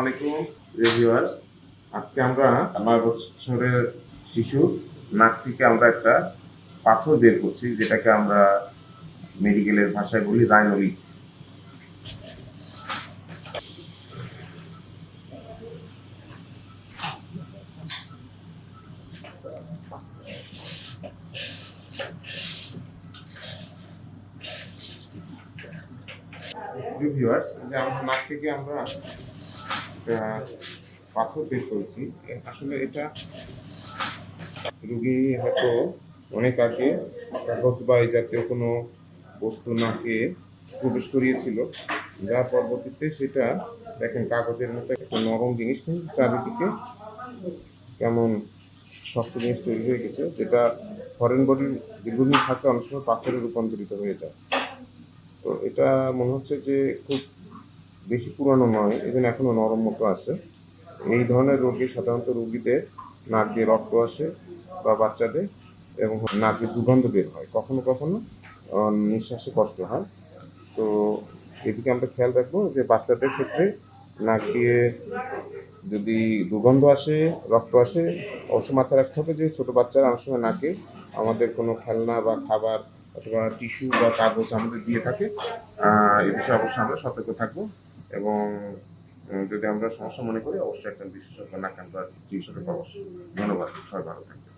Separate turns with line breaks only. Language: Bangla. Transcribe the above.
আলাইকুম রিভিউয়ার্স। আজকে আমরা নয় বছরের শিশু নাক থেকে আমরা একটা পাথর বের করছি, যেটাকে আমরা মেডিকেলের ভাষায় বলি রাইনোলিক রিভিউয়ার্স, যে আমরা নাক থেকে আমরা একটা পাথর বের করেছি। আসলে এটা রুগী হয়তো অনেক আগে কাগজ বা এই জাতীয় কোনো বস্তু নাকে প্রবেশ করিয়েছিল। যার পরবর্তীতে সেটা দেখেন কাগজের মতো একটা নরম জিনিস, কিন্তু চারিদিকে কেমন শক্ত জিনিস তৈরি হয়ে গেছে, যেটা ফরেন বডির দীর্ঘদিন থাকতে অনেক সময় পাথরে রূপান্তরিত হয়ে যায়। তো এটা মনে হচ্ছে যে খুব বেশি পুরানো নয় এখানে এখনও নরম মতো আছে। এই ধরনের রোগী সাধারণত রোগীদের নাক দিয়ে রক্ত আসে বা বাচ্চাদের এবং নাক দিয়ে দুর্গন্ধ বের হয়। কখনো কখনো নিঃশ্বাসে কষ্ট হয়। তো এদিকে আমরা খেয়াল রাখব যে বাচ্চাদের ক্ষেত্রে নাক দিয়ে যদি দুর্গন্ধ আসে, রক্ত আসে, অবশ্য মাথায় রাখতে হবে যে ছোটো বাচ্চারা অনেক সময় নাকে আমাদের কোনো খেলনা বা খাবার অথবা টিস্যু বা কাগজ আমাদের দিয়ে থাকে। এ বিষয়ে অবশ্যই আমরা সতর্ক থাকব। এবং যদি আমরা সমস্যা মনে করি, অবশ্যই একজন বিশেষজ্ঞ নাকান্ত চিকিৎসকের পরামর্শ। ধন্যবাদ, সবাই ভালো থাকবেন।